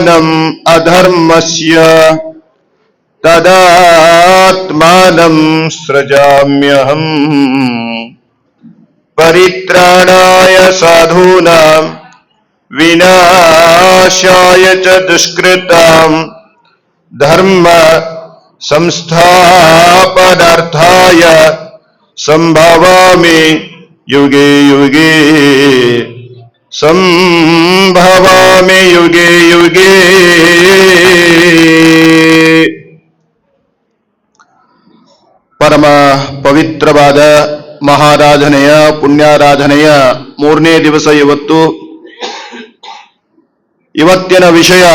अज्ञानम् अधर्मस्य तदात्मानम् सृजाम्यहम्। परित्राणाय साधूनाम् विनाशाय च दुष्कृताम् धर्म संस्थापनार्थाय सम्भवामि युगे युगे। सम्भवामि युगे युगे ಪರಮ ಪವಿತ್ರವಾದ ಮಹಾರಾಧನೆಯ ಪುಣ್ಯಾರಾಧನೆಯ ಮೂರನೇ ದಿವಸ ಇವತ್ತು ಇವತ್ತಿನ ವಿಷಯ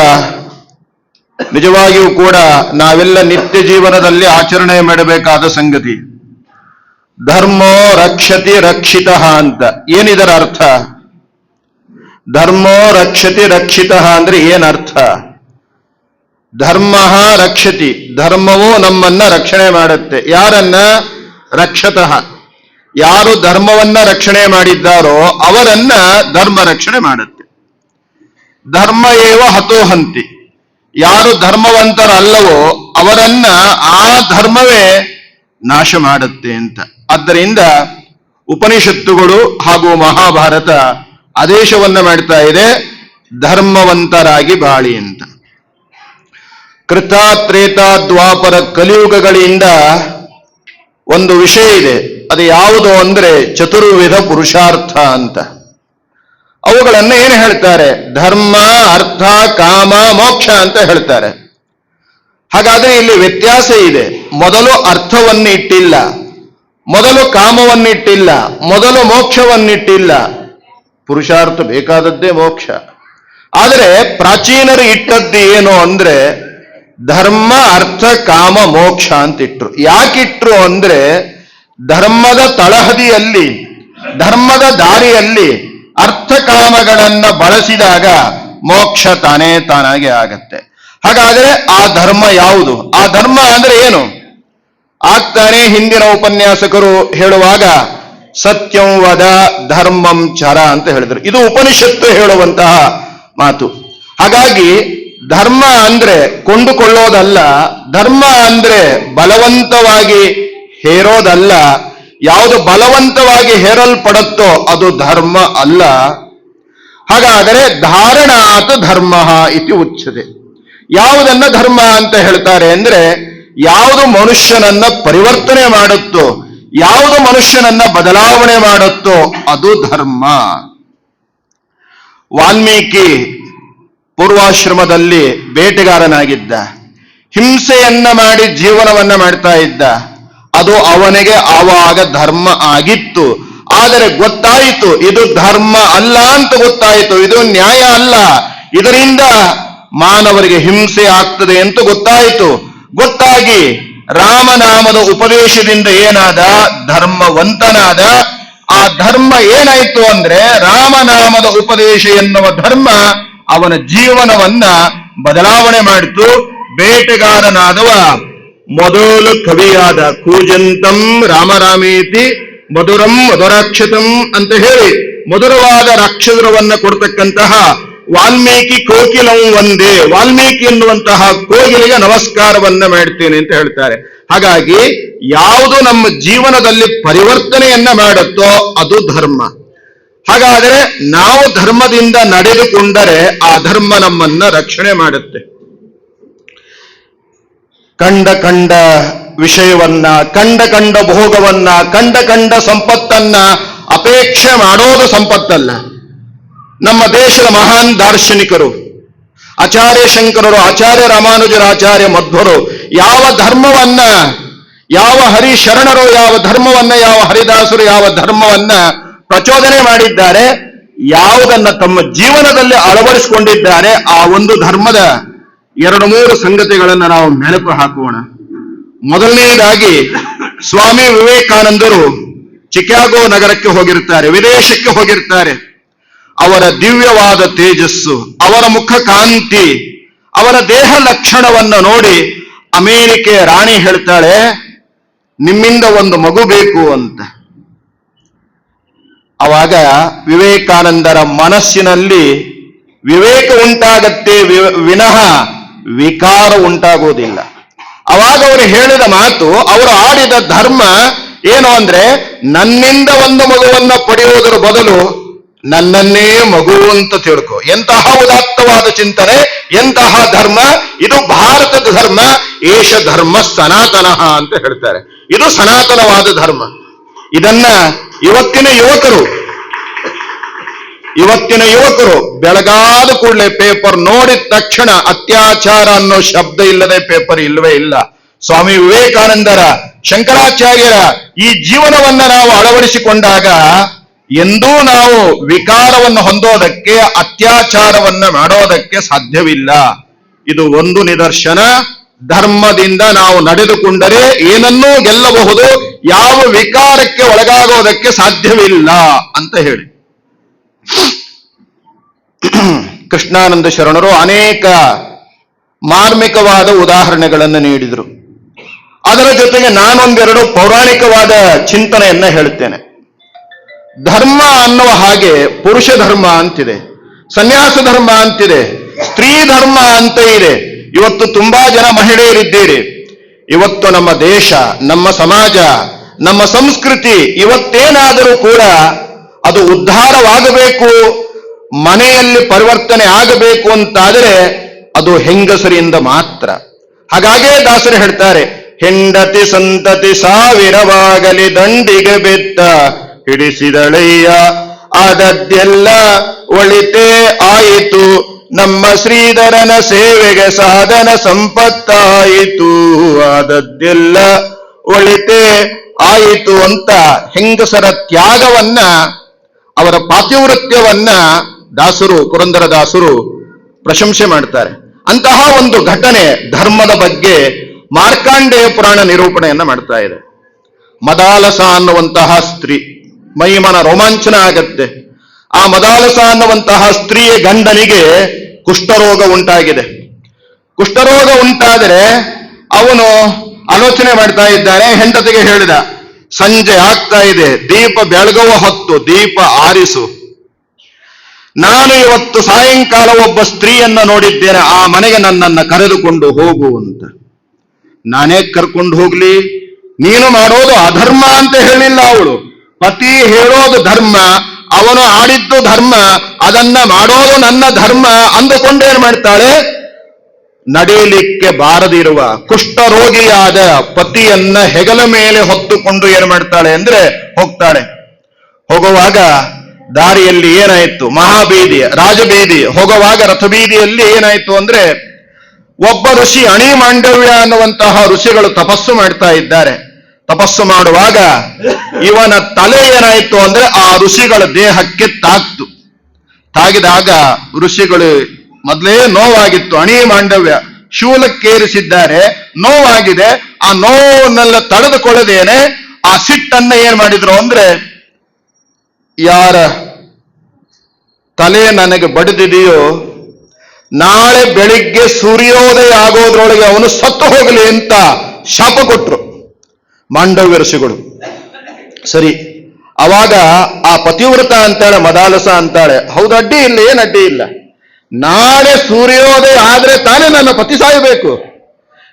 ನಿಜವಾಗಿಯೂ ಕೂಡ ನಾವೆಲ್ಲ ನಿತ್ಯ ಜೀವನದಲ್ಲಿ ಆಚರಣೆ ಮಾಡಬೇಕಾದ ಸಂಗತಿ ಧರ್ಮೋ ರಕ್ಷತಿ ರಕ್ಷಿತ ಅಂತ ಏನಿದರ ಅರ್ಥ ಧರ್ಮೋ ರಕ್ಷತಿ ರಕ್ಷಿತ ಅಂದ್ರೆ ಏನರ್ಥ? ಧರ್ಮ ರಕ್ಷತಿ, ಧರ್ಮವು ನಮ್ಮನ್ನ ರಕ್ಷಣೆ ಮಾಡುತ್ತೆ. ಯಾರನ್ನ? ರಕ್ಷತಃ. ಯಾರು ಧರ್ಮವನ್ನ ರಕ್ಷಣೆ ಮಾಡಿದ್ದಾರೋ ಅವರನ್ನ ಧರ್ಮ ರಕ್ಷಣೆ ಮಾಡುತ್ತೆ. ಧರ್ಮ ಏವ ಹತೋಹಂತಿ ಯಾರು ಧರ್ಮವಂತರಲ್ಲವೋ ಅವರನ್ನ ಆ ಧರ್ಮವೇ ನಾಶ ಮಾಡುತ್ತೆ ಅಂತ. ಆದ್ದರಿಂದ ಉಪನಿಷತ್ತುಗಳು ಹಾಗೂ ಮಹಾಭಾರತ ಆದೇಶವನ್ನ ಮಾಡ್ತಾ ಇದೆ, ಧರ್ಮವಂತರಾಗಿ ಬಾಳಿ ಅಂತ. ಕೃತ ತ್ರೇತ ದ್ವಾಪರ ಕಲಿಯುಗಗಳಿಂದ ಒಂದು ವಿಷಯ ಇದೆ. ಅದು ಯಾವುದು ಅಂದ್ರೆ ಚತುರ್ವಿಧ ಪುರುಷಾರ್ಥ ಅಂತ. ಅವುಗಳನ್ನ ಏನು ಹೇಳ್ತಾರೆ? ಧರ್ಮ, ಅರ್ಥ, ಕಾಮ, ಮೋಕ್ಷ ಅಂತ ಹೇಳ್ತಾರೆ. ಹಾಗಾದ್ರೆ ಇಲ್ಲಿ ವ್ಯತ್ಯಾಸ ಇದೆ. ಮೊದಲು ಅರ್ಥವನ್ನಿಟ್ಟಿಲ್ಲ, ಮೊದಲು ಕಾಮವನ್ನಿಟ್ಟಿಲ್ಲ, ಮೊದಲು ಮೋಕ್ಷವನ್ನಿಟ್ಟಿಲ್ಲ ಪುರುಷಾರ್ಥ ಬೇಕಾದದ್ದೇ ಮೋಕ್ಷ. ಆದರೆ ಪ್ರಾಚೀನರು ಇಟ್ಟದ್ದು ಏನು ಅಂದ್ರೆ ಧರ್ಮ, ಅರ್ಥ, ಕಾಮ, ಮೋಕ್ಷ ಅಂತ ಇಟ್ರು ಯಾಕಿಟ್ರು ಅಂದ್ರೆ ಧರ್ಮದ ತಳಹದಿಯಲ್ಲಿ, ಧರ್ಮದ ದಾರಿಯಲ್ಲಿ ಅರ್ಥ, ಕಾಮಗಳನ್ನ ಬಳಸಿದಾಗ ಮೋಕ್ಷ ತಾನೇ ತಾನಾಗೆ ಆಗತ್ತೆ. ಹಾಗಾದ್ರೆ ಆ ಧರ್ಮ ಯಾವುದು? ಆ ಧರ್ಮ ಅಂದ್ರೆ ಏನು? ಆಗ್ತಾನೆ ಹಿಂದಿನ ಉಪನ್ಯಾಸಕರು ಹೇಳುವಾಗ ಸತ್ಯಂ ವದ ಧರ್ಮಂ ಚರ ಅಂತ ಹೇಳಿದ್ರು. ಇದು ಉಪನಿಷತ್ತು ಹೇಳುವಂತಹ ಮಾತು. ಹಾಗಾಗಿ ಧರ್ಮ ಅಂದ್ರೆ ಕೊಂಡುಕೊಳ್ಳೋದಲ್ಲ, ಧರ್ಮ ಅಂದ್ರೆ ಬಲವಂತವಾಗಿ ಹೇರೋದಲ್ಲ, ಯಾವುದು ಬಲವಂತವಾಗಿ ಹೇರಲ್ಪಡುತ್ತೋ ಅದು ಧರ್ಮ ಅಲ್ಲ. ಹಾಗಾದರೆ ಧಾರಣಾತ್ ಧರ್ಮ ಇತಿ ಉಚ್ಚದೆ ಯಾವುದನ್ನ ಧರ್ಮ ಅಂತ ಹೇಳ್ತಾರೆ ಅಂದ್ರೆ, ಯಾವುದು ಮನುಷ್ಯನನ್ನ ಪರಿವರ್ತನೆ ಮಾಡುತ್ತೋ ಯಾವುದು ಮನುಷ್ಯನನ್ನ ಬದಲಾವಣೆ ಮಾಡುತ್ತೋ ಅದು ಧರ್ಮ. ವಾಲ್ಮೀಕಿ ಪೂರ್ವಾಶ್ರಮದಲ್ಲಿ ಬೇಟೆಗಾರನಾಗಿದ್ದ, ಹಿಂಸೆಯನ್ನ ಮಾಡಿ ಜೀವನವನ್ನ ಮಾಡ್ತಾ ಇದ್ದ, ಅದು ಅವನಿಗೆ ಆವಾಗ ಧರ್ಮ ಆಗಿತ್ತು. ಆದರೆ ಗೊತ್ತಾಯಿತು, ಇದು ಧರ್ಮ ಅಲ್ಲ ಅಂತ ಗೊತ್ತಾಯಿತು, ಇದು ನ್ಯಾಯ ಅಲ್ಲ. ಇದರಿಂದ ಮಾನವರಿಗೆ ಹಿಂಸೆ ಆಗ್ತದೆ ಅಂತ ಗೊತ್ತಾಯಿತು. ಗೊತ್ತಾಗಿ ರಾಮನಾಮದ ಉಪದೇಶದಿಂದ ಏನಾದ ಧರ್ಮವಂತನಾದ, ಆ ಧರ್ಮ ಏನಾಯ್ತು ಅಂದ್ರೆ ರಾಮನಾಮದ ಉಪದೇಶ ಎನ್ನುವ ಧರ್ಮ ಅವನ ಜೀವನವನ್ನ ಬದಲಾವಣೆ ಮಾಡಿತು. ಬೇಟೆಗಾರನಾದವ ಮೊದಲು ಕವಿಯಾದ ಕೂಜಂತಂ ರಾಮರಾಮೇತಿ, ಮಧುರಂ ಮಧುರಾಕ್ಷತಂ ಅಂತ ಹೇಳಿ ಮಧುರವಾದ ರಾಕ್ಷಸರವನ್ನ ಕೊಡ್ತಕ್ಕಂತಹ ವಾಲ್ಮೀಕಿ ಕೋಕಿಲಂ ಒಂದೇ ವಾಲ್ಮೀಕಿ ಎನ್ನುವಂತಹ ಕೋಗಿಲಿಗೆ ನಮಸ್ಕಾರವನ್ನ ಮಾಡ್ತೇನೆ ಅಂತ ಹೇಳ್ತಾರೆ. ಹಾಗಾಗಿ ಯಾವುದು ನಮ್ಮ ಜೀವನದಲ್ಲಿ ಪರಿವರ್ತನೆಯನ್ನ ಮಾಡುತ್ತೋ ಅದು ಧರ್ಮ. ಹಾಗಾದರೆ ನಾವು ಧರ್ಮದಿಂದ ನಡೆದುಕೊಂಡರೆ ಆ ಧರ್ಮ ನಮ್ಮನ್ನ ರಕ್ಷಣೆ ಮಾಡುತ್ತೆ. ಕಂಡ ಕಂಡ ವಿಷಯವನ್ನ, ಕಂಡ ಕಂಡ ಭೋಗವನ್ನ, ಕಂಡ ಕಂಡ ಸಂಪತ್ತನ್ನ ಅಪೇಕ್ಷೆ ಮಾಡೋದು ಸಂಪತ್ತಲ್ಲ. ನಮ್ಮ ದೇಶದ ಮಹಾನ್ ದಾರ್ಶನಿಕರು, ಆಚಾರ್ಯ ಶಂಕರರು, ಆಚಾರ್ಯ ರಾಮಾನುಜರ, ಆಚಾರ್ಯ ಮಧ್ವರು, ಯಾವ ಧರ್ಮವನ್ನ, ಯಾವ ಹರಿ ಶರಣರು ಯಾವ ಧರ್ಮವನ್ನ, ಯಾವ ಹರಿದಾಸರು, ಯಾವ ಧರ್ಮವನ್ನ ಪ್ರಚೋದನೆ ಮಾಡಿದ್ದಾರೆ, ಯಾವುದನ್ನ ತಮ್ಮ ಜೀವನದಲ್ಲಿ ಅಳವಡಿಸಿಕೊಂಡಿದ್ದಾರೆ, ಆ ಒಂದು ಧರ್ಮದ ಎರಡು ಮೂರು ಸಂಗತಿಗಳನ್ನು ನಾವು ಮೆಲುಕು ಹಾಕೋಣ. ಮೊದಲನೆಯದಾಗಿ ಸ್ವಾಮಿ ವಿವೇಕಾನಂದರು ಚಿಕಾಗೋ ನಗರಕ್ಕೆ ಹೋಗಿರುತ್ತಾರೆ ವಿದೇಶಕ್ಕೆ ಹೋಗಿರ್ತಾರೆ. ಅವರ ದಿವ್ಯವಾದ ತೇಜಸ್ಸು, ಅವರ ಮುಖ ಕಾಂತಿ, ಅವರ ದೇಹ ಲಕ್ಷಣವನ್ನು ನೋಡಿ ಅಮೇರಿಕೆಯ ರಾಣಿ ಹೇಳ್ತಾಳೆ, ನಿಮ್ಮಿಂದ ಒಂದು ಮಗು ಬೇಕು ಅಂತ. ಅವಾಗ ವಿವೇಕಾನಂದರ ಮನಸ್ಸಿನಲ್ಲಿ ವಿವೇಕ ಉಂಟಾಗತ್ತೆ ವಿನಃ ವಿಕಾರ ಉಂಟಾಗುವುದಿಲ್ಲ ಅವಾಗ ಅವರು ಹೇಳಿದ ಮಾತು, ಅವರು ಆಡಿದ ಧರ್ಮ ಏನು ಅಂದ್ರೆ, ನನ್ನಿಂದ ಒಂದು ಮಗುವನ್ನ ಪಡೆಯುವುದರ ಬದಲು ನನ್ನನ್ನೇ ಮಗು ಅಂತ ತಿಳ್ಕೊ. ಎಂತಹ ಉದಾತ್ತವಾದ ಚಿಂತನೆ, ಎಂತಹ ಧರ್ಮ, ಇದು ಭಾರತದ ಧರ್ಮ, ಏಷ ಧರ್ಮ ಸನಾತನ ಅಂತ ಹೇಳ್ತಾರೆ. ಇದು ಸನಾತನವಾದ ಧರ್ಮ. ಇದನ್ನ ಇವತ್ತಿನ ಯುವಕರು ಇವತ್ತಿನ ಯುವಕರು ಬೆಳಗಾದ ಕೂಡಲೇ ಪೇಪರ್ ನೋಡಿದ ತಕ್ಷಣ ಅತ್ಯಾಚಾರ ಅನ್ನೋ ಶಬ್ದ ಇಲ್ಲದೆ ಪೇಪರ್ ಇಲ್ಲವೇ ಇಲ್ಲ. ಸ್ವಾಮಿ ವಿವೇಕಾನಂದರ, ಶಂಕರಾಚಾರ್ಯರ ಈ ಜೀವನವನ್ನ ನಾವು ಅಳವಡಿಸಿಕೊಂಡಾಗ ಎಂದೂ ನಾವು ವಿಕಾರವನ್ನು ಹೊಂದೋದಕ್ಕೆ, ಅತ್ಯಾಚಾರವನ್ನ ಮಾಡೋದಕ್ಕೆ ಸಾಧ್ಯವಿಲ್ಲ. ಇದು ಒಂದು ನಿದರ್ಶನ. ಧರ್ಮದಿಂದ ನಾವು ನಡೆದುಕೊಂಡರೆ ಏನನ್ನೂ ಗೆಲ್ಲಬಹುದು, ಯಾವ ವಿಕಾರಕ್ಕೆ ಒಳಗಾಗೋದಕ್ಕೆ ಸಾಧ್ಯವಿಲ್ಲ ಅಂತ ಹೇಳಿ. ಕೃಷ್ಣಾನಂದ ಶರಣರು ಅನೇಕ ಮಾರ್ಮಿಕವಾದ ಉದಾಹರಣೆಗಳನ್ನು ನೀಡಿದರು. ಅದರ ಜೊತೆಗೆ ನಾನೊಂದೆರಡು ಪೌರಾಣಿಕವಾದ ಚಿಂತನೆಯನ್ನ ಹೇಳುತ್ತೇನೆ. ಧರ್ಮ ಅನ್ನುವ ಹಾಗೆ ಪುರುಷ ಧರ್ಮ ಅಂತಿದೆ, ಸನ್ಯಾಸ ಧರ್ಮ ಅಂತಿದೆ, ಸ್ತ್ರೀ ಧರ್ಮ ಅಂತ ಇದೆ. ಇವತ್ತು ತುಂಬಾ ಜನ ಮಹಿಳೆಯರಿದ್ದೀರಿ. ಇವತ್ತು ನಮ್ಮ ದೇಶ, ನಮ್ಮ ಸಮಾಜ, ನಮ್ಮ ಸಂಸ್ಕೃತಿ ಇವತ್ತೇನಾದರೂ ಕೂಡ ಅದು ಉದ್ಧಾರವಾಗಬೇಕು, ಮನೆಯಲ್ಲಿ ಪರಿವರ್ತನೆ ಆಗಬೇಕು ಅಂತಾದರೆ ಅದು ಹೆಂಗಸರಿಂದ ಮಾತ್ರ. ಹಾಗಾಗೇ ದಾಸರು ಹೇಳ್ತಾರೆ, ಹೆಂಡತಿ ಸಂತತಿ ಸಾವಿರವಾಗಲಿ ದಂಡಿಗೆ ಬೆತ್ತ ಹಿಡಿಸಿದಳಯ್ಯ. ಆದದ್ದೆಲ್ಲ ಒಳಿತೇ ಆಯಿತು. ನಮ್ಮ ಶ್ರೀಧರನ ಸೇವೆಗೆ ಸಾಧನ ಸಂಪತ್ತಾಯಿತು. ಆದದ್ದೆಲ್ಲ ಒಳಿತೇ ಆಯಿತು ಅಂತ ಹೆಂಗಸರ ತ್ಯಾಗವನ್ನ, ಅವರ ಪಾತಿವೃತ್ಯವನ್ನ ದಾಸರು, ಪುರಂದರ ದಾಸರು ಪ್ರಶಂಸೆ ಮಾಡ್ತಾರೆ. ಅಂತಹ ಒಂದು ಘಟನೆ ಧರ್ಮದ ಬಗ್ಗೆ ಮಾರ್ಕಾಂಡೇಯ ಪುರಾಣ ನಿರೂಪಣೆಯನ್ನ ಮಾಡ್ತಾ ಇದೆ. ಮದಾಲಸ ಅನ್ನುವಂತಹ ಸ್ತ್ರೀ ಮೈಮನ ರೋಮಾಂಚನ ಆಗತ್ತೆ ಆ ಮದಾಲಸ ಅನ್ನುವಂತಹ ಸ್ತ್ರೀಯ ಗಂಡನಿಗೆ ಕುಷ್ಠರೋಗ ಉಂಟಾಗಿದೆ. ಕುಷ್ಠರೋಗ ಉಂಟಾದರೆ ಅವನು ಆಲೋಚನೆ ಮಾಡ್ತಾ ಇದ್ದಾನೆ, ಹೆಂಡತಿಗೆ ಹೇಳಿದ, ಸಂಜೆ ಆಗ್ತಾ ಇದೆ, ದೀಪ ಬೆಳಗುವ ಹೊತ್ತು, ದೀಪ ಆರಿಸು. ನಾನು ಇವತ್ತು ಸಾಯಂಕಾಲ ಒಬ್ಬ ಸ್ತ್ರೀಯನ್ನ ನೋಡಿದ್ದೇನೆ, ಆ ಮನೆಗೆ ನನ್ನನ್ನ ಕರೆದುಕೊಂಡು ಹೋಗು ಅಂತ. ನಾನೇ ಕರ್ಕೊಂಡು ಹೋಗ್ಲಿ? ನೀನು ಮಾಡೋದು ಅಧರ್ಮ ಅಂತ ಹೇಳಿಲ್ಲ ಅವಳು. ಪತಿ ಹೇಳೋದು ಧರ್ಮ, ಅವನು ಆಡಿದ್ದು ಧರ್ಮ, ಅದನ್ನ ಮಾಡೋದು ನನ್ನ ಧರ್ಮ ಅಂದುಕೊಂಡೇನ್ ಮಾಡ್ತಾಳೆ? ನಡೆಯಲಿಕ್ಕೆ ಬಾರದಿರುವ ಕುಷ್ಠರೋಗಿಯಾದ ಪತಿಯನ್ನ ಹೆಗಲ ಮೇಲೆ ಹೊತ್ತುಕೊಂಡು ಏನ್ ಮಾಡ್ತಾಳೆ ಅಂದ್ರೆ ಹೋಗ್ತಾಳೆ. ಹೋಗುವಾಗ ದಾರಿಯಲ್ಲಿ ಏನಾಯ್ತು? ಮಹಾಬೀದಿ ರಾಜಬೀದಿ ಹೋಗುವಾಗ ರಥಬೀದಿಯಲ್ಲಿ ಏನಾಯ್ತು ಅಂದ್ರೆ ಒಬ್ಬ ಋಷಿ ಅಣಿ ಮಾಂಡವ್ಯ ಅನ್ನುವಂತಹ ಋಷಿಗಳು ತಪಸ್ಸು ಮಾಡ್ತಾ ಇದ್ದಾರೆ. ತಪಸ್ಸು ಮಾಡುವಾಗ ಇವನ ತಲೆ ಏನಾಯ್ತು ಅಂದ್ರೆ ಆ ಋಷಿಗಳ ದೇಹಕ್ಕೆ ತಾಕ್ತು ತಾಗಿದಾಗ ಋಷಿಗಳು ಮೊದಲೇ ನೋವಾಗಿತ್ತು, ಅಣಿ ಮಾಂಡವ್ಯ ಶೂಲಕ್ಕೇರಿಸಿದ್ದಾರೆ, ನೋವಾಗಿದೆ, ಆ ನೋವನ್ನೆಲ್ಲ ತಡೆದುಕೊಳ್ಳದೇನೆ ಆ ಸಿಟ್ಟನ್ನ ಏನ್ ಮಾಡಿದ್ರು ಅಂದ್ರೆ, ಯಾರ ತಲೆ ನನಗೆ ಬಡಿದಿದೆಯೋ, ನಾಳೆ ಬೆಳಿಗ್ಗೆ ಸೂರ್ಯೋದಯ ಆಗೋದ್ರೊಳಗೆ ಅವನು ಸತ್ತು ಹೋಗಲಿ ಅಂತ ಶಾಪ ಕೊಟ್ರು. ಮಾಂಡವ್ಯ ಋಷಿಗಳು ಸರಿ, ಅವಾಗ ಆ ಪತಿವ್ರತ ಅಂತಾಳೆ, ಮದಾಲಸ ಅಂತಾಳೆ, ಹೌದು, ಅಡ್ಡಿ ಇಲ್ಲ, ಏನ್ ಅಡ್ಡಿ ಇಲ್ಲ. ನಾಳೆ ಸೂರ್ಯೋದಯ ಆದ್ರೆ ತಾನೇ ನನ್ನ ಪತಿ ಸಾಯಬೇಕು.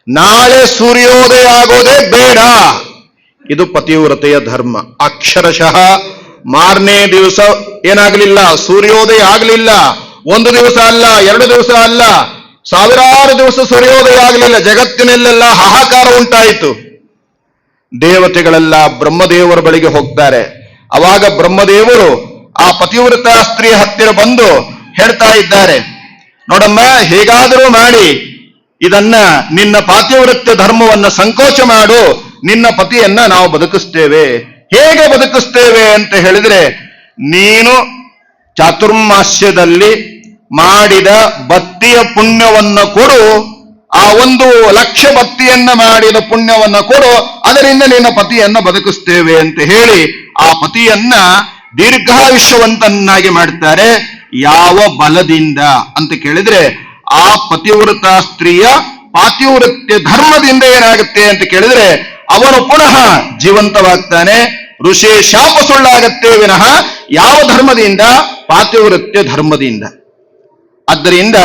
ನಾಳೆ ಸೂರ್ಯೋದಯ ಆಗೋದೇ ಬೇಡ. ಇದು ಪತಿವ್ರತೆಯ ಧರ್ಮ. ಅಕ್ಷರಶಃ ಮಾರನೇ ದಿವಸ ಏನಾಗಲಿಲ್ಲ, ಸೂರ್ಯೋದಯ ಆಗಲಿಲ್ಲ, ಒಂದು ದಿವಸ ಅಲ್ಲ, ಎರಡು ದಿವಸ ಅಲ್ಲ, ಸಾವಿರಾರು ದಿವಸ ಸೂರ್ಯೋದಯ ಆಗಲಿಲ್ಲ, ಜಗತ್ತಿನಲ್ಲೆಲ್ಲ ಹಾಹಾಕಾರ ಉಂಟಾಯಿತು. ದೇವತೆಗಳೆಲ್ಲ ಬ್ರಹ್ಮದೇವರ ಬಳಿಗೆ ಹೋಗ್ತಾರೆ. ಅವಾಗ ಬ್ರಹ್ಮದೇವರು ಆ ಪತಿವ್ರತ ಸ್ತ್ರೀಯ ಹತ್ತಿರ ಬಂದು ಹೇಳ್ತಾ ಇದ್ದಾರೆ. ನೋಡಮ್ಮ, ಹೇಗಾದರೂ ಮಾಡಿ, ಇದನ್ನ ನಿನ್ನ ಪಾತಿವ್ರತ್ಯ ಧರ್ಮವನ್ನ ಸಂಕೋಚ ಮಾಡು, ನಿನ್ನ ಪತಿಯನ್ನ ನಾವು ಬದುಕಿಸ್ತೇವೆ. ಹೇಗೆ ಬದುಕಿಸ್ತೇವೆ ಅಂತ ಹೇಳಿದ್ರೆ, ನೀನು ಚಾತುರ್ಮಾಸ್ಯದಲ್ಲಿ ಮಾಡಿದ ಬತ್ತಿಯ ಪುಣ್ಯವನ್ನು ಕೊಡು ಆ ಒಂದು ಲಕ್ಷ ಭಕ್ತಿಯನ್ನ ಮಾಡಿದ ಪುಣ್ಯವನ್ನ ಕೊಡು, ಅದರಿಂದ ನಿನ್ನ ಪತಿಯನ್ನ ಬದುಕಿಸ್ತೇವೆ ಅಂತ ಹೇಳಿ ಆ ಪತಿಯನ್ನ ದೀರ್ಘಾಯುಷ್ಯವಂತನ್ನಾಗಿ ಮಾಡ್ತಾರೆ. ಯಾವ ಬಲದಿಂದ ಅಂತ ಕೇಳಿದ್ರೆ, ಆ ಪತಿವೃತ ಸ್ತ್ರೀಯ ಪಾತಿವ್ರತ್ಯ ಧರ್ಮದಿಂದ ಏನಾಗುತ್ತೆ ಅಂತ ಕೇಳಿದ್ರೆ, ಅವನು ಪುನಃ ಜೀವಂತವಾಗ್ತಾನೆ, ಋಷಿ ಶಾಪ ಸುಳ್ಳಾಗತ್ತೆ ವಿನಃ ಯಾವ ಧರ್ಮದಿಂದ? ಪಾತಿವ್ರತ್ಯ ಧರ್ಮದಿಂದ. ಆದ್ದರಿಂದ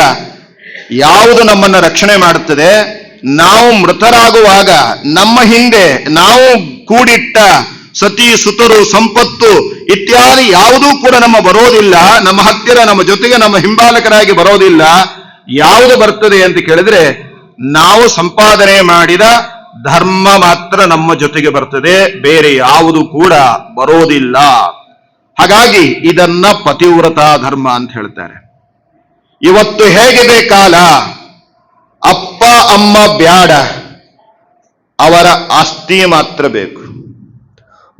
ಯಾವುದು ನಮ್ಮನ್ನು ರಕ್ಷಣೆ ಮಾಡುತ್ತದೆ? ನಾವು ಮೃತರಾಗುವಾಗ, ನಮ್ಮ ಹಿಂದೆ ನಾವು ಕೂಡಿಟ್ಟ ಸತಿ, ಸುತರು, ಸಂಪತ್ತು ಇತ್ಯಾದಿ ಯಾವುದೂ ಕೂಡ ನಮ್ಮ ಬರೋದಿಲ್ಲ, ನಮ್ಮ ಹತ್ತಿರ, ನಮ್ಮ ಜೊತೆಗೆ ನಮ್ಮ ಹಿಂಬಾಲಕರಾಗಿ ಬರೋದಿಲ್ಲ. ಯಾವುದು ಬರ್ತದೆ ಅಂತ ಕೇಳಿದ್ರೆ, ನಾವು ಸಂಪಾದನೆ ಮಾಡಿದ ಧರ್ಮ ಮಾತ್ರ ನಮ್ಮ ಜೊತೆಗೆ ಬರ್ತದೆ, ಬೇರೆ ಯಾವುದು ಕೂಡ ಬರೋದಿಲ್ಲ. ಹಾಗಾಗಿ ಇದನ್ನ ಪತಿವ್ರತ ಧರ್ಮ ಅಂತ ಹೇಳ್ತಾರೆ. ಇವತ್ತು ಹೇಗಿದೆ ಕಾಲ ಅಪ್ಪ, ಅಮ್ಮ ಬ್ಯಾಡ. ಅವರ ಆಸ್ತಿ ಮಾತ್ರ ಬೇಕು.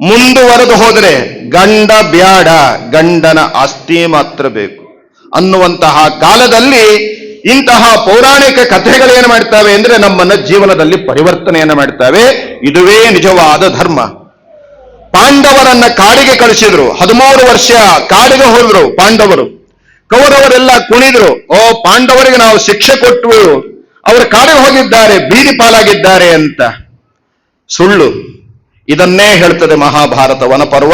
ಮುಂದುವರೆದು ಹೋದರೆ ಗಂಡ ಬ್ಯಾಡ, ಗಂಡನ ಆಸ್ತಿ ಮಾತ್ರ ಬೇಕು. ಅನ್ನುವಂತಹ ಕಾಲದಲ್ಲಿ ಇಂತಹ ಪೌರಾಣಿಕ ಕಥೆಗಳೇನು ಮಾಡ್ತವೆ ಅಂದ್ರೆ ನಮ್ಮನ್ನ ಜೀವನದಲ್ಲಿ ಪರಿವರ್ತನೆಯನ್ನು ಮಾಡ್ತವೆ. ಇದುವೇ ನಿಜವಾದ ಧರ್ಮ. ಪಾಂಡವರನ್ನ ಕಾಡಿಗೆ ಕಳಿಸಿದ್ರು. ಹದಿಮೂರು ವರ್ಷ ಕಾಡಿಗೆ ಹೋದ್ರು ಪಾಂಡವರು. ಕೌರವರೆಲ್ಲ ಕುಣಿದ್ರು, ಓ ಪಾಂಡವರಿಗೆ ನಾವು ಶಿಕ್ಷೆ ಕೊಟ್ಟು ಅವರು ಕಾಡಿಗೆ ಹೋಗಿದ್ದಾರೆ, ಬೀದಿ ಪಾಲಾಗಿದ್ದಾರೆ ಅಂತ. ಸುಳ್ಳು. ಇದನ್ನೇ ಹೇಳ್ತದೆ ಮಹಾಭಾರತ ವನಪರ್ವ.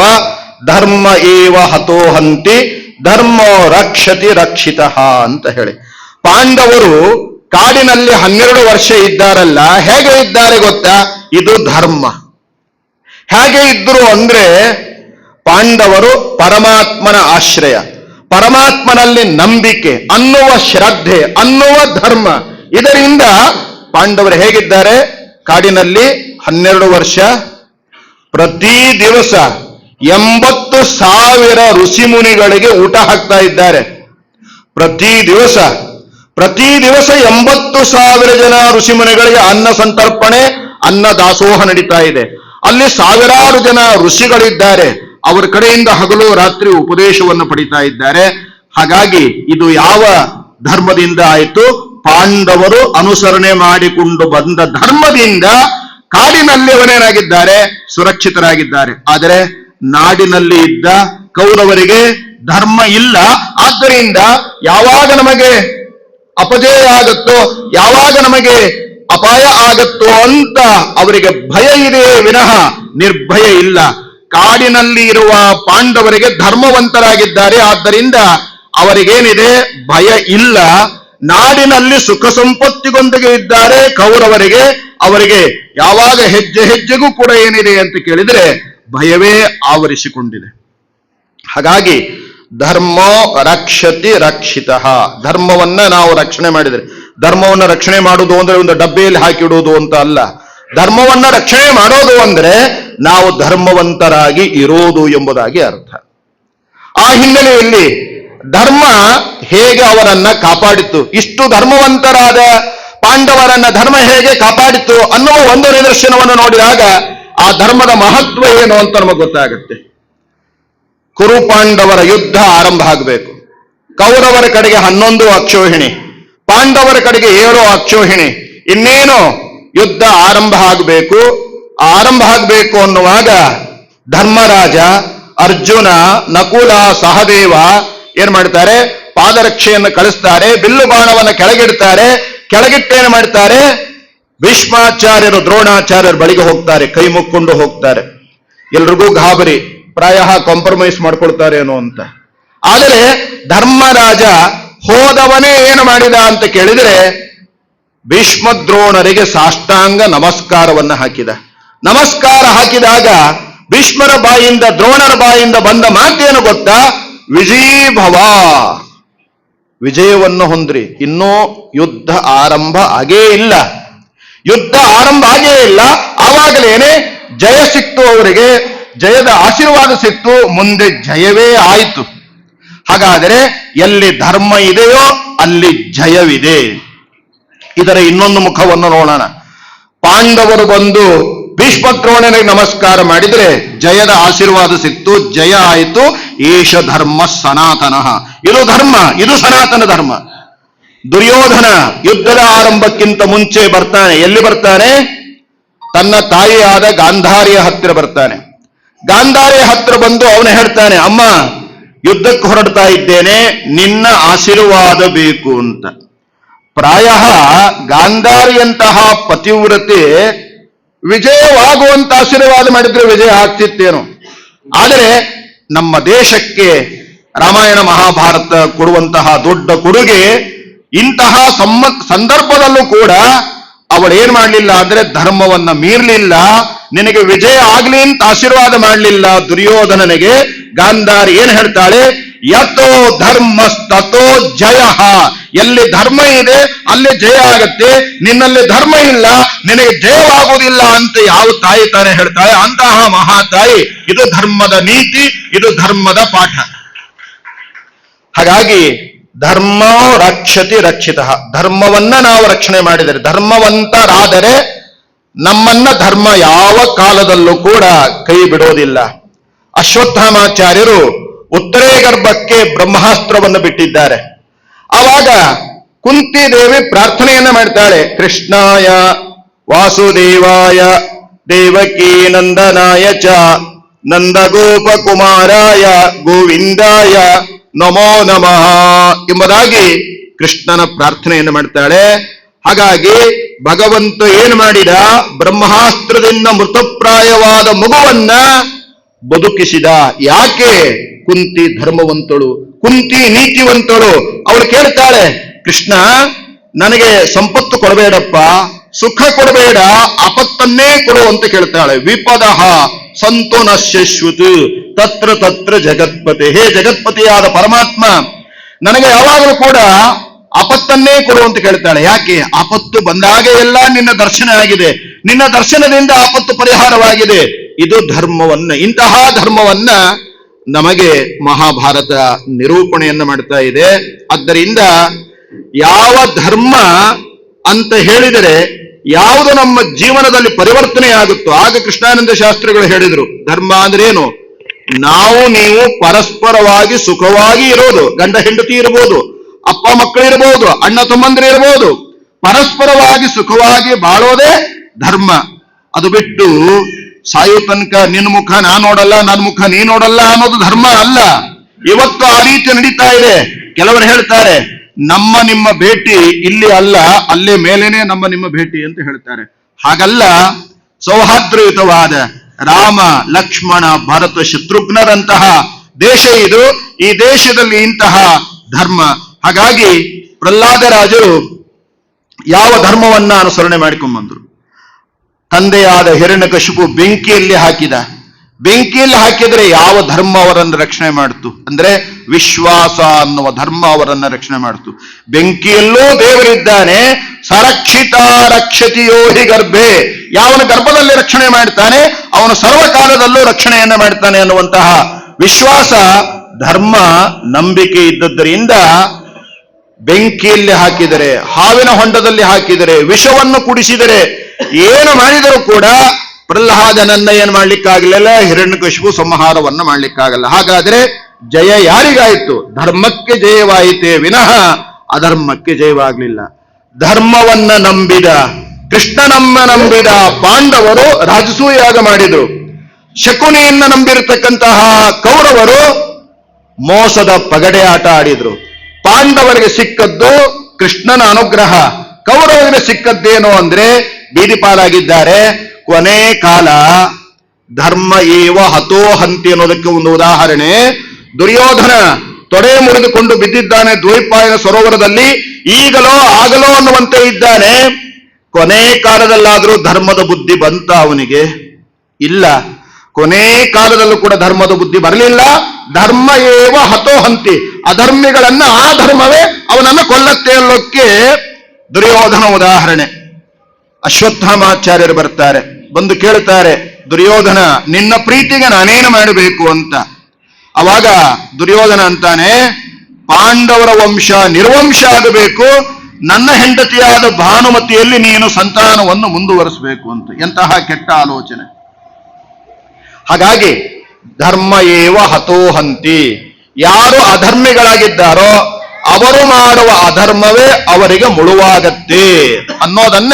ಧರ್ಮ ಏವ ಹತೋಹಂತಿ ಧರ್ಮೋ ರಕ್ಷತಿ ರಕ್ಷಿತ ಅಂತ ಹೇಳಿ. ಪಾಂಡವರು ಕಾಡಿನಲ್ಲಿ ಹನ್ನೆರಡು ವರ್ಷ ಇದ್ದಾರಲ್ಲ, ಹೇಗೆ ಇದ್ದಾರೆ ಗೊತ್ತಾ? ಇದು ಧರ್ಮ. ಹೇಗೆ ಇದ್ರು ಅಂದ್ರೆ ಪಾಂಡವರು ಪರಮಾತ್ಮನ ಆಶ್ರಯ. ಪರಮಾತ್ಮನಲ್ಲಿ ನಂಬಿಕೆ, ಅನ್ನುವ ಶ್ರದ್ಧೆ, ಅನ್ನುವ ಧರ್ಮ, ಇದರಿಂದ ಪಾಂಡವರು ಹೇಗಿದ್ದಾರೆ? ಕಾಡಿನಲ್ಲಿ ಹನ್ನೆರಡು ವರ್ಷ, ಪ್ರತಿ ದಿವಸ ಎಂಬತ್ತು ಸಾವಿರ ಋಷಿಮುನಿಗಳಿಗೆ ಊಟ ಹಾಕ್ತಾ ಇದ್ದಾರೆ. ಪ್ರತಿ ದಿವಸ ಪ್ರತಿ ದಿವಸ ಎಂಬತ್ತು ಸಾವಿರ ಜನ ಋಷಿಮುನಿಗಳಿಗೆ ಅನ್ನ ಸಂತರ್ಪಣೆ, ಅನ್ನ ದಾಸೋಹ ನಡೀತಾ ಇದೆ. ಅಲ್ಲಿ ಸಾವಿರಾರು ಜನ ಋಷಿಗಳಿದ್ದಾರೆ. ಅವರ ಕಡೆಯಿಂದ ಹಗಲು ರಾತ್ರಿ ಉಪದೇಶವನ್ನು ಪಡಿತಾ ಇದ್ದಾರೆ. ಹಾಗಾಗಿ ಇದು ಯಾವ ಧರ್ಮದಿಂದ ಆಯಿತು? ಪಾಂಡವರು ಅನುಸರಣೆ ಮಾಡಿಕೊಂಡು ಬಂದ ಧರ್ಮದಿಂದ ಕಾಡಿನಲ್ಲಿ ಅವರೇನಾಗಿದ್ದಾರೆ ಸುರಕ್ಷಿತರಾಗಿದ್ದಾರೆ. ಆದರೆ ನಾಡಿನಲ್ಲಿ ಇದ್ದ ಕೌರವರಿಗೆ ಧರ್ಮ ಇಲ್ಲ. ಆದ್ದರಿಂದ ಯಾವಾಗ ನಮಗೆ ಅಪಜಯ ಆಗುತ್ತೋ, ಯಾವಾಗ ನಮಗೆ ಅಪಾಯ ಆಗತ್ತೋ ಅಂತ ಅವರಿಗೆ ಭಯ ಇದೆಯೇ ವಿನಃ ನಿರ್ಭಯ ಇಲ್ಲ. ಕಾಡಿನಲ್ಲಿ ಇರುವ ಪಾಂಡವರಿಗೆ ಧರ್ಮವಂತರಾಗಿದ್ದಾರೆ. ಆದ್ದರಿಂದ ಅವರಿಗೇನಿದೆ? ಭಯ ಇಲ್ಲ. ನಾಡಿನಲ್ಲಿ ಸುಖ ಸಂಪತ್ತಿಗೊಂದಿಗೆ ಇದ್ದಾರೆ. ಕೌರವರಿಗೆ, ಅವರಿಗೆ ಯಾವಾಗ ಹೆಜ್ಜೆ ಹೆಜ್ಜೆಗೂ ಕೂಡ ಏನಿದೆ ಅಂತ ಕೇಳಿದ್ರೆ ಭಯವೇ ಆವರಿಸಿಕೊಂಡಿದೆ. ಹಾಗಾಗಿ ಧರ್ಮ ರಕ್ಷತಿ ರಕ್ಷಿತ. ಧರ್ಮವನ್ನ ನಾವು ರಕ್ಷಣೆ ಮಾಡಿದರೆ, ಧರ್ಮವನ್ನು ರಕ್ಷಣೆ ಮಾಡುವುದು ಅಂದ್ರೆ ಒಂದು ಡಬ್ಬೆಯಲ್ಲಿ ಹಾಕಿಡುವುದು ಅಂತ ಅಲ್ಲ. ಧರ್ಮವನ್ನ ರಕ್ಷಣೆ ಮಾಡೋದು ಅಂದ್ರೆ ನಾವು ಧರ್ಮವಂತರಾಗಿ ಇರೋದು ಎಂಬುದಾಗಿ ಅರ್ಥ. ಆ ಹಿನ್ನೆಲೆಯಲ್ಲಿ ಧರ್ಮ ಹೇಗೆ ಅವರನ್ನ ಕಾಪಾಡಿತು ಇಷ್ಟು ಧರ್ಮವಂತರಾದ ಪಾಂಡವರನ್ನ ಧರ್ಮ ಹೇಗೆ ಕಾಪಾಡಿತು ಅನ್ನುವ ಒಂದು ನಿದರ್ಶನವನ್ನು ನೋಡಿದಾಗ ಆ ಧರ್ಮದ ಮಹತ್ವ ಏನು ಅಂತ ನಮಗೆ ಗೊತ್ತಾಗುತ್ತೆ. ಕುರು ಪಾಂಡವರ ಯುದ್ಧ ಆರಂಭ ಆಗಬೇಕು. ಕೌರವರ ಕಡೆಗೆ ಹನ್ನೊಂದು ಅಕ್ಷೋಹಿಣಿ, ಪಾಂಡವರ ಕಡೆಗೆ ಏಳು ಅಕ್ಷೋಹಿಣಿ, ಇನ್ನೇನು ಯುದ್ಧ ಆರಂಭ ಆಗಬೇಕು. ಆರಂಭ ಆಗಬೇಕು ಅನ್ನುವಾಗ ಧರ್ಮರಾಜ, ಅರ್ಜುನ, ನಕುಲ, ಸಹದೇವ ಏನ್ ಮಾಡ್ತಾರೆ? ಪಾದರಕ್ಷೆಯನ್ನು ಕಳಿಸ್ತಾರೆ, ಬಿಲ್ಲು ಬಾಣವನ್ನು ಕೆಳಗಿಡ್ತಾರೆ. ಕೆಳಗಿಟ್ಟೇನು ಮಾಡ್ತಾರೆ? ಭೀಷ್ಮಾಚಾರ್ಯರು, ದ್ರೋಣಾಚಾರ್ಯರ ಬಳಿಗೆ ಹೋಗ್ತಾರೆ, ಕೈ ಮುಕ್ಕೊಂಡು ಹೋಗ್ತಾರೆ. ಎಲ್ರಿಗೂ ಗಾಬರಿ, ಪ್ರಾಯ ಕಾಂಪ್ರಮೈಸ್ ಮಾಡ್ಕೊಳ್ತಾರೇನೋ ಅಂತ. ಆದರೆ ಧರ್ಮರಾಜ ಹೋದವನೇ ಏನು ಮಾಡಿದ ಅಂತ ಕೇಳಿದರೆ ಭೀಷ್ಮದ್ರೋಣರಿಗೆ ಸಾಷ್ಟಾಂಗ ನಮಸ್ಕಾರವನ್ನ ಹಾಕಿದ. ನಮಸ್ಕಾರ ಹಾಕಿದಾಗ ಭೀಷ್ಮರ ಬಾಯಿಂದ ದ್ರೋಣರ ಬಾಯಿಂದ ಬಂದ ಮಾತೇನು ಗೊತ್ತಾ? ವಿಜಯೀಭವ. ವಿಜಯವನ್ನು ಹೊಂದ್ರಿ. ಇನ್ನೂ ಯುದ್ಧ ಆರಂಭ ಆಗೇ ಇಲ್ಲ. ಯುದ್ಧ ಆರಂಭ ಆಗೇ ಇಲ್ಲ. ಆವಾಗಲೇನೆ ಜಯ ಸಿಕ್ತು ಅವರಿಗೆ. ಜಯದ ಆಶೀರ್ವಾದ ಸಿಕ್ತು. ಮುಂದೆ ಜಯವೇ ಆಯಿತು. ಹಾಗಾದರೆ ಎಲ್ಲಿ ಧರ್ಮ ಇದೆಯೋ ಅಲ್ಲಿ ಜಯವಿದೆ. ಇದರ ಇನ್ನೊಂದು ಮುಖವನ್ನು ನೋಡೋಣ. ಪಾಂಡವರು ಬಂದು ಭೀಷ್ಮದ್ರೋಣನಿಗೆ ನಮಸ್ಕಾರ ಮಾಡಿದರೆ ಜಯದ ಆಶೀರ್ವಾದ ಸಿಕ್ತು, ಜಯ ಆಯಿತು. ಏಷ ಧರ್ಮ ಸನಾತನ. ಇದು ಧರ್ಮ, ಇದು ಸನಾತನ ಧರ್ಮ. ದುರ್ಯೋಧನ ಯುದ್ಧದ ಆರಂಭಕ್ಕಿಂತ ಮುಂಚೆ ಬರ್ತಾನೆ. ಎಲ್ಲಿ ಬರ್ತಾನೆ? ತನ್ನ ತಾಯಿಯಾದ ಗಾಂಧಾರಿಯ ಹತ್ತಿರ ಬರ್ತಾನೆ. ಗಾಂಧಾರಿಯ ಹತ್ತಿರ ಬಂದು ಅವನು ಹೇಳ್ತಾನೆ, ಅಮ್ಮ, ಯುದ್ಧಕ್ಕೆ ಹೊರಡ್ತಾ ಇದ್ದೇನೆ, ನಿನ್ನ ಆಶೀರ್ವಾದ ಬೇಕು ಅಂತ. ಪ್ರಾಯ ಗಾಂಧಾರಿಯಂತಹ ಪತಿವ್ರತೆ ವಿಜಯವಾಗುವಂತ ಆಶೀರ್ವಾದ ಮಾಡಿದ್ರೆ ವಿಜಯ ಆಗ್ತಿತ್ತೇನು. ಆದರೆ ನಮ್ಮ ದೇಶಕ್ಕೆ ರಾಮಾಯಣ ಮಹಾಭಾರತ ಕೊಡುವಂತಹ ದೊಡ್ಡ ಕೊಡುಗೆ ಇಂತಹ ಸಮ್ಮ ಸಂದರ್ಭದಲ್ಲೂ ಕೂಡ ಅವಳೇನ್ ಮಾಡಲಿಲ್ಲ ಅಂದ್ರೆ ಧರ್ಮವನ್ನ ಮೀರ್ಲಿಲ್ಲ, ನಿನಗೆ ವಿಜಯ ಆಗ್ಲಿ ಅಂತ ಆಶೀರ್ವಾದ ಮಾಡಲಿಲ್ಲ, ದುರ್ಯೋಧನನಿಗೆ ಗಾಂಧಾರಿ ಏನ್ ಹೇಳ್ತಾಳೆ? ಯತೋ ಧರ್ಮಸ್ತೋ ಜಯ. ಎಲ್ಲಿ ಧರ್ಮ ಇದೆ, ಅಲ್ಲಿ ಜಯ ಆಗತ್ತೆ. ನಿನ್ನಲ್ಲಿ ಧರ್ಮ ಇಲ್ಲ, ನಿನಗೆ ಜಯವಾಗುವುದಿಲ್ಲ ಅಂತ ಯಾವ ತಾಯಿ ತಾನೇ ಹೇಳ್ತಾಳೆ? ಅಂತಹ ಮಹಾತಾಯಿ ಇದು ಧರ್ಮದ ನೀತಿ, ಇದು ಧರ್ಮದ ಪಾಠ. ಹಾಗಾಗಿ ಧರ್ಮ ರಕ್ಷತಿ ರಕ್ಷಿತ. ಧರ್ಮವನ್ನ ನಾವು ರಕ್ಷಣೆ ಮಾಡಿದರೆ, ಧರ್ಮವಂತರಾದರೆ ನಮ್ಮನ್ನ ಧರ್ಮ ಯಾವ ಕಾಲದಲ್ಲೂ ಕೂಡ ಕೈ ಬಿಡೋದಿಲ್ಲ. ಅಶ್ವತ್ಥಾಮಾಚಾರ್ಯರು ಉತ್ತರೇ ಗರ್ಭಕ್ಕೆ ಬ್ರಹ್ಮಾಸ್ತ್ರವನ್ನು ಬಿಟ್ಟಿದ್ದಾರೆ. ಆವಾಗ ಕುಂತಿ ದೇವಿ ಪ್ರಾರ್ಥನೆಯನ್ನ ಮಾಡ್ತಾಳೆ. ಕೃಷ್ಣಾಯ, ವಾಸುದೇವಾಯ, ದೇವಕೀ ನಂದನಾಯ ಚ, ನಂದಗೋಪ ಕುಮಾರಾಯ, ಗೋವಿಂದಾಯ, ನಮೋ ನಮಃ ಎಂಬುದಾಗಿ ಕೃಷ್ಣನ ಪ್ರಾರ್ಥನೆಯನ್ನು ಮಾಡ್ತಾಳೆ. ಹಾಗಾಗಿ ಭಗವಂತ ಏನು ಮಾಡಿದ? ಬ್ರಹ್ಮಾಸ್ತ್ರದಿಂದ ಮೃತಪ್ರಾಯವಾದ ಮಗುವನ್ನ ಬದುಕಿಸಿದ. ಯಾಕೆ ಕುಂತಿ ಧರ್ಮವಂತಳು? ಕುಂತಿ ನೀತಿವಂತಳು. ಅವಳು ಕೇಳ್ತಾಳೆ, ಕೃಷ್ಣ, ನನಗೆ ಸಂಪತ್ತು ಕೊಡಬೇಡಪ್ಪ. ಸುಖ ಕೊಡಬೇಡ ಅಪತ್ತನ್ನೇ ಕೊಡು ಅಂತ ಕೇಳ್ತಾಳೆ. ವಿಪದ ಸಂತೋನ ನಶ್ಯಶ್ವತ್ ತತ್ರ ತತ್ರ ಜಗತ್ಪತಿ. ಹೇ ಜಗತ್ಪತಿಯಾದ ಪರಮಾತ್ಮ, ನನಗೆ ಯಾವಾಗಲೂ ಕೂಡ ಅಪತ್ತನ್ನೇ ಕೊಡು ಅಂತ ಕೇಳ್ತಾಳೆ. ಯಾಕೆ? ಆಪತ್ತು ಬಂದಾಗ ಎಲ್ಲ ನಿನ್ನ ದರ್ಶನ ಆಗಿದೆ. ನಿನ್ನ ದರ್ಶನದಿಂದ ಆಪತ್ತು ಪರಿಹಾರವಾಗಿದೆ. ಇದು ಧರ್ಮವನ್ನ, ಇಂತಹ ಧರ್ಮವನ್ನ ನಮಗೆ ಮಹಾಭಾರತ ನಿರೂಪಣೆಯನ್ನು ಮಾಡ್ತಾ ಇದೆ. ಆದ್ದರಿಂದ ಯಾವ ಧರ್ಮ ಅಂತ ಹೇಳಿದರೆ ಯಾವುದು ನಮ್ಮ ಜೀವನದಲ್ಲಿ ಪರಿವರ್ತನೆ ಆಗುತ್ತೋ ಆಗ ಕೃಷ್ಣಾನಂದ ಶಾಸ್ತ್ರಿಗಳು ಹೇಳಿದರು, ಧರ್ಮ ಅಂದ್ರೆ ಏನು? ನಾವು ನೀವು ಪರಸ್ಪರವಾಗಿ ಸುಖವಾಗಿ ಇರೋದು, ಗಂಡ ಹೆಂಡತಿ ಇರಬಹುದು ಅಪ್ಪ ಮಕ್ಕಳು ಇರಬಹುದು ಅಣ್ಣ ತಮ್ಮಂದಿರು ಇರಬಹುದು ಪರಸ್ಪರವಾಗಿ ಸುಖವಾಗಿ ಬಾಳೋದೇ ಧರ್ಮ. ಅದು ಬಿಟ್ಟು ಸಾಯೋ ತನಕ ನಿನ್ನ ಮುಖ ನಾ ನೋಡಲ್ಲ ನನ್ನ ಮುಖ ನೀ ನೋಡಲ್ಲ ಅನ್ನೋದು ಧರ್ಮ ಅಲ್ಲ. ಇವತ್ತು ಆ ರೀತಿ ನಡೀತಾ ಇದೆ. ಕೆಲವರು ಹೇಳ್ತಾರೆ, ನಮ್ಮ ನಿಮ್ಮ ಭೇಟಿ ಇಲ್ಲಿ ಅಲ್ಲ, ಅಲ್ಲೇ ಮೇಲೇನೆ ನಮ್ಮ ನಿಮ್ಮ ಭೇಟಿ ಅಂತ ಹೇಳ್ತಾರೆ. ಹಾಗಲ್ಲ, ಸೌಹಾರ್ದಯುತವಾದ ರಾಮ, ಲಕ್ಷ್ಮಣ, ಭರತ ಶತ್ರುಘ್ನರಂತಹ ದೇಶ ಇದು. ಈ ದೇಶದಲ್ಲಿ ಇಂತಹ ಧರ್ಮ. ಹಾಗಾಗಿ ಪ್ರಹ್ಲಾದರಾಜರು ಯಾವ ಧರ್ಮವನ್ನ ಅನುಸರಣೆ ಮಾಡಿಕೊಂಡ್ಬಂದ್ರು ತಂದೆಯಾದ ಹಿರಣ್ಯಕಶಿಪು ಬೆಂಕಿಯಲ್ಲಿ ಹಾಕಿದ. ಬೆಂಕಿಯಲ್ಲಿ ಹಾಕಿದರೆ ಯಾವ ಧರ್ಮ ಅವರನ್ನು ರಕ್ಷಣೆ ಮಾಡ್ತು? ಅಂದ್ರೆ ವಿಶ್ವಾಸ ಅನ್ನುವ ಧರ್ಮ ಅವರನ್ನು ರಕ್ಷಣೆ ಮಾಡ್ತು. ಬೆಂಕಿಯಲ್ಲೂ ದೇವರಿದ್ದಾನೆ, ಸರಕ್ಷಿತ ರಕ್ಷತಿಯೋ ಹಿ ಗರ್ಭೆ. ಯಾವನ ಗರ್ಭದಲ್ಲಿ ರಕ್ಷಣೆ ಮಾಡ್ತಾನೆ, ಅವನು ಸರ್ವಕಾಲದಲ್ಲೂ ರಕ್ಷಣೆಯನ್ನ ಮಾಡ್ತಾನೆ ಅನ್ನುವಂತಹ ವಿಶ್ವಾಸ, ಧರ್ಮ, ನಂಬಿಕೆ ಇದ್ದದ್ದರಿಂದ ಬೆಂಕಿಯಲ್ಲಿ ಹಾಕಿದರೆ, ಹಾವಿನ ಹೊಂಡದಲ್ಲಿ ಹಾಕಿದರೆ, ವಿಷವನ್ನು ಕುಡಿಸಿದರೆ ಏನು ಮಾಡಿದರೂ ಕೂಡ ಪ್ರಹ್ಲಾದನನ್ನ ಏನ್ ಮಾಡ್ಲಿಕ್ಕಾಗಲಿಲ್ಲ? ಹಿರಣ್ಯಕಶಿಪು ಸಂಹಾರವನ್ನ ಮಾಡ್ಲಿಕ್ಕಾಗಲ್ಲ. ಹಾಗಾದ್ರೆ ಜಯ ಯಾರಿಗಾಯಿತು? ಧರ್ಮಕ್ಕೆ ಜಯವಾಯಿತೇ ವಿನಃ ಅಧರ್ಮಕ್ಕೆ ಜಯವಾಗಲಿಲ್ಲ. ಧರ್ಮವನ್ನ ನಂಬಿದ ಕೃಷ್ಣನಮ್ಮ ನಂಬಿದ ಪಾಂಡವರು ರಾಜಸೂಯಾಗ ಮಾಡಿದರು. ಶಕುನಿಯನ್ನ ನಂಬಿರತಕ್ಕಂತಹ ಕೌರವರು ಮೋಸದ ಪಗಡೆ ಆಟ ಆಡಿದ್ರು. ಪಾಂಡವರಿಗೆ ಸಿಕ್ಕದ್ದು ಕೃಷ್ಣನ ಅನುಗ್ರಹ. ಕೌರವರಿಗೆ ಸಿಕ್ಕದ್ದೇನು ಅಂದ್ರೆ ಬೀದಿ ಪಾಲಾಗಿದ್ದಾರೆ ಕೊನೆ ಕಾಲ, ಧರ್ಮ ಏವ ಹತೋ ಹಂತಿ ಅನ್ನೋದಕ್ಕೆ ಒಂದು ಉದಾಹರಣೆ. ದುರ್ಯೋಧನ ತೊಡೆ ಮುರಿದುಕೊಂಡು ಬಿದ್ದಿದ್ದಾನೆ ದ್ವೈಪಾಯನ ಸರೋವರದಲ್ಲಿ, ಈಗಲೋ ಆಗಲೋ ಅನ್ನುವಂತೆ ಇದ್ದಾನೆ. ಕೊನೆ ಕಾಲದಲ್ಲಾದರೂ ಧರ್ಮದ ಬುದ್ಧಿ ಬಂತ ಅವನಿಗೆ? ಇಲ್ಲ. ಕೊನೆ ಕಾಲದಲ್ಲೂ ಕೂಡ ಧರ್ಮದ ಬುದ್ಧಿ ಬರಲಿಲ್ಲ. ಧರ್ಮ ಏವ ಹತೋ ಹಂತಿ, ಅಧರ್ಮಿಗಳನ್ನ ಆ ಧರ್ಮವೇ ಅವನನ್ನ ಕೊಲ್ಲತ್ತೆ ಅಲ್ಲೋಕ್ಕೆ ದುರ್ಯೋಧನ ಉದಾಹರಣೆ. ಅಶ್ವತ್ಥಾಮಾಚಾರ್ಯರು ಬರ್ತಾರೆ. ಬಂದು ಕೇಳ್ತಾರೆ, ದುರ್ಯೋಧನ, ನಿನ್ನ ಪ್ರೀತಿಗೆ ನಾನೇನು ಮಾಡಬೇಕು ಅಂತ? ಅವಾಗ ದುರ್ಯೋಧನ ಅಂತಾನೆ, ಪಾಂಡವರ ವಂಶ ನಿರ್ವಂಶ ಆಗಬೇಕು, ನನ್ನ ಹೆಂಡತಿಯಾದ ಭಾನುಮತಿಯಲ್ಲಿ ನೀನು ಸಂತಾನವನ್ನು ಮುಂದುವರಿಸಬೇಕು ಅಂತ. ಎಂತಹ ಕೆಟ್ಟ ಆಲೋಚನೆ. ಹಾಗಾಗಿ, ಧರ್ಮ ಏವ ಹತೋಹಂತಿ ಯಾರು ಅಧರ್ಮಿಗಳಾಗಿದ್ದಾರೋ, ಅವರು ಮಾಡುವ ಅಧರ್ಮವೇ ಅವರಿಗೆ ಮುಳುವಾಗತ್ತೆ ಅನ್ನೋದನ್ನ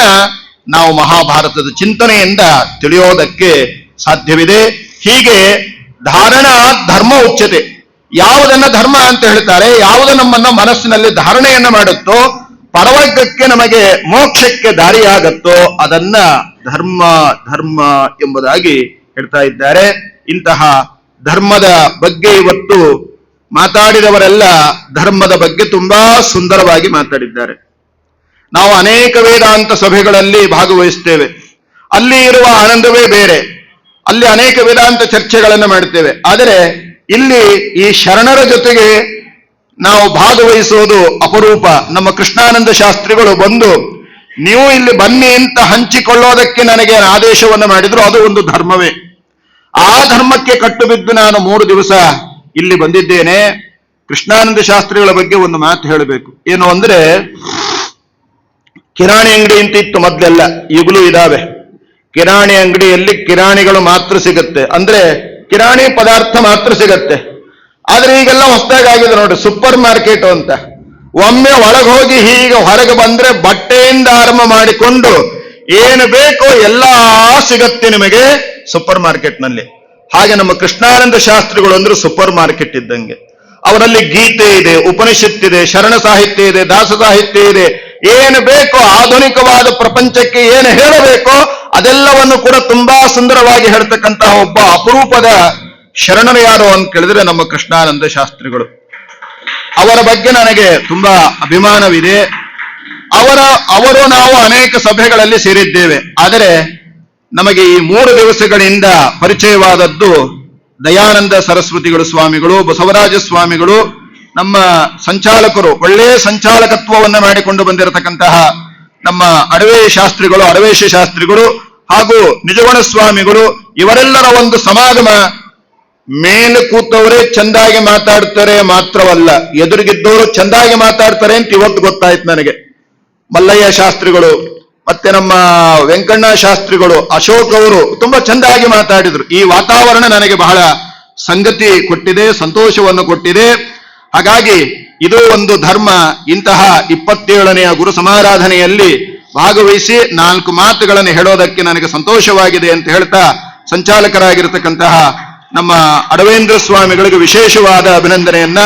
ನಾವು ಮಹಾಭಾರತದ ಚಿಂತನೆಯಿಂದ ತಿಳಿಯೋದಕ್ಕೆ ಸಾಧ್ಯವಿದೆ. ಹೀಗೆ ಧಾರಣ ಧರ್ಮ ಉಚ್ಚತೆ ಯಾವುದನ್ನ ಧರ್ಮ ಅಂತ ಹೇಳ್ತಾರೆ ಯಾವುದು ನಮ್ಮನ್ನ ಮನಸ್ಸಿನಲ್ಲಿ ಧಾರಣೆಯನ್ನ ಮಾಡುತ್ತೋ, ಪರವರ್ಗಕ್ಕೆ ನಮಗೆ ಮೋಕ್ಷಕ್ಕೆ ದಾರಿಯಾಗತ್ತೋ ಅದನ್ನ ಧರ್ಮ ಧರ್ಮ ಎಂಬುದಾಗಿ ಹೇಳ್ತಾ ಇದ್ದಾರೆ. ಇಂತಹ ಧರ್ಮದ ಬಗ್ಗೆ ಇವತ್ತು ಮಾತಾಡಿದವರೆಲ್ಲ ಧರ್ಮದ ಬಗ್ಗೆ ತುಂಬಾ ಸುಂದರವಾಗಿ ಮಾತಾಡಿದ್ದಾರೆ. ನಾವು ಅನೇಕ ವೇದಾಂತ ಸಭೆಗಳಲ್ಲಿ ಭಾಗವಹಿಸ್ತೇವೆ. ಅಲ್ಲಿ ಇರುವ ಆನಂದವೇ ಬೇರೆ. ಅಲ್ಲಿ ಅನೇಕ ವೇದಾಂತ ಚರ್ಚೆಗಳನ್ನು ಮಾಡ್ತೇವೆ. ಆದರೆ ಇಲ್ಲಿ ಈ ಶರಣರ ಜೊತೆಗೆ ನಾವು ಭಾಗವಹಿಸೋದು ಅಪರೂಪ. ನಮ್ಮ ಕೃಷ್ಣಾನಂದ ಶಾಸ್ತ್ರಿಗಳು ಬಂದು, ನೀವು ಇಲ್ಲಿ ಬನ್ನಿ ಅಂತ ಹಂಚಿಕೊಳ್ಳೋದಕ್ಕೆ ನನಗೆ ಆದೇಶವನ್ನು ಮಾಡಿದ್ರು? ಅದು ಒಂದು ಧರ್ಮವೇ. ಆ ಧರ್ಮಕ್ಕೆ ಕಟ್ಟು ಬಿದ್ದು ನಾನು ಮೂರು ದಿವಸ ಇಲ್ಲಿ ಬಂದಿದ್ದೇನೆ. ಕೃಷ್ಣಾನಂದ ಶಾಸ್ತ್ರಿಗಳ ಬಗ್ಗೆ ಒಂದು ಮಾತು ಹೇಳಬೇಕು. ಏನು ಅಂದ್ರೆ ಕಿರಾಣಿ ಅಂಗಡಿ ಅಂತ ಇತ್ತು ಮೊದಲೆಲ್ಲ, ಈಗಲೂ ಇದಾವೆ. ಕಿರಾಣಿ ಅಂಗಡಿಯಲ್ಲಿ ಕಿರಾಣಿಗಳು ಮಾತ್ರ ಸಿಗುತ್ತೆ. ಅಂದ್ರೆ ಕಿರಾಣಿ ಪದಾರ್ಥ ಮಾತ್ರ ಸಿಗತ್ತೆ. ಆದ್ರೆ ಈಗೆಲ್ಲ ಆಗಿದೆ ನೋಡಿ ಸೂಪರ್ ಮಾರ್ಕೆಟ್ ಅಂತ. ಒಮ್ಮೆ ಒಳಗೆ ಹೋಗಿ ಹೀಗೆ ಹೊರಗೆ ಬಂದ್ರೆ ಬಟ್ಟೆಯಿಂದ ಆರಂಭ ಮಾಡಿಕೊಂಡು ಏನು ಬೇಕೋ ಎಲ್ಲ ಸಿಗತ್ತೆ ನಿಮಗೆ ಸೂಪರ್ ಮಾರ್ಕೆಟ್ನಲ್ಲಿ. ಹಾಗೆ ನಮ್ಮ ಕೃಷ್ಣಾನಂದ ಶಾಸ್ತ್ರಿಗಳು ಅಂದ್ರೆ ಸೂಪರ್ ಮಾರ್ಕೆಟ್ ಇದ್ದಂಗೆ. ಅವರಲ್ಲಿ ಗೀತೆ ಇದೆ, ಉಪನಿಷತ್ತಿದೆ, ಶರಣ ಸಾಹಿತ್ಯ ಇದೆ, ದಾಸ ಸಾಹಿತ್ಯ ಇದೆ. ಏನು ಬೇಕೋ ಆಧುನಿಕವಾದ ಪ್ರಪಂಚಕ್ಕೆ ಏನು ಹೇಳಬೇಕೋ ಅದೆಲ್ಲವನ್ನು ಕೂಡ ತುಂಬಾ ಸುಂದರವಾಗಿ ಹೇಳ್ತಕ್ಕಂತಹ ಒಬ್ಬ ಅಪರೂಪದ ಶರಣರು ಯಾರು ಅಂತ ಕೇಳಿದ್ರೆ ನಮ್ಮ ಕೃಷ್ಣಾನಂದ ಶಾಸ್ತ್ರಿಗಳು. ಅವರ ಬಗ್ಗೆ ನನಗೆ ತುಂಬಾ ಅಭಿಮಾನವಿದೆ. ಅವರ, ಅವರು ನಾವು ಅನೇಕ ಸಭೆಗಳಲ್ಲಿ ಸೇರಿದ್ದೇವೆ. ಆದರೆ ನಮಗೆ ಈ ಮೂರು ದಿವಸಗಳಿಂದ ಪರಿಚಯವಾದದ್ದು ದಯಾನಂದ ಸರಸ್ವತಿಗಳು ಸ್ವಾಮಿಗಳು, ಬಸವರಾಜ ಸ್ವಾಮಿಗಳು ನಮ್ಮ ಸಂಚಾಲಕರು, ಒಳ್ಳೆಯ ಸಂಚಾಲಕತ್ವವನ್ನು ಮಾಡಿಕೊಂಡು ಬಂದಿರತಕ್ಕಂತಹ ನಮ್ಮ ಅಡವೆ ಶಾಸ್ತ್ರಿಗಳು, ಅಡವೇಶ ಶಾಸ್ತ್ರಿಗಳು ಹಾಗೂ ನಿಜಗುಣ ಸ್ವಾಮಿಗಳು ಇವರೆಲ್ಲರ ಒಂದು ಸಮಾಗಮ ಮೇಲೆ ಕೂತವರೇ ಚಂದಾಗಿ ಮಾತಾಡ್ತಾರೆ ಮಾತ್ರವಲ್ಲ, ಎದುರಿಗಿದ್ದವರು ಚಂದಾಗಿ ಮಾತಾಡ್ತಾರೆ ಅಂತ ಇವತ್ತು ಗೊತ್ತಾಯ್ತು ನನಗೆ. ಮಲ್ಲಯ್ಯ ಶಾಸ್ತ್ರಿಗಳು, ಮತ್ತೆ ನಮ್ಮ ವೆಂಕಣ್ಣ ಶಾಸ್ತ್ರಿಗಳು, ಅಶೋಕ್ ಅವರು ತುಂಬಾ ಚೆಂದಾಗಿ ಮಾತಾಡಿದ್ರು. ಈ ವಾತಾವರಣ ನನಗೆ ಬಹಳ ಸಂಗತಿ ಕೊಟ್ಟಿದೆ, ಸಂತೋಷವನ್ನು ಕೊಟ್ಟಿದೆ. ಹಾಗಾಗಿ ಇದು ಒಂದು ಧರ್ಮ. ಇಂತಹ ಇಪ್ಪತ್ತೇಳನೆಯ ಗುರು ಸಮಾರಾಧನೆಯಲ್ಲಿ ಭಾಗವಹಿಸಿ ನಾಲ್ಕು ಮಾತುಗಳನ್ನು ಹೇಳೋದಕ್ಕೆ ನನಗೆ ಸಂತೋಷವಾಗಿದೆ ಅಂತ ಹೇಳ್ತಾ ಸಂಚಾಲಕರಾಗಿರ್ತಕ್ಕಂತಹ ನಮ್ಮ ಅಡವೇಂದ್ರ ಸ್ವಾಮಿಗಳಿಗೆ ವಿಶೇಷವಾದ ಅಭಿನಂದನೆಯನ್ನ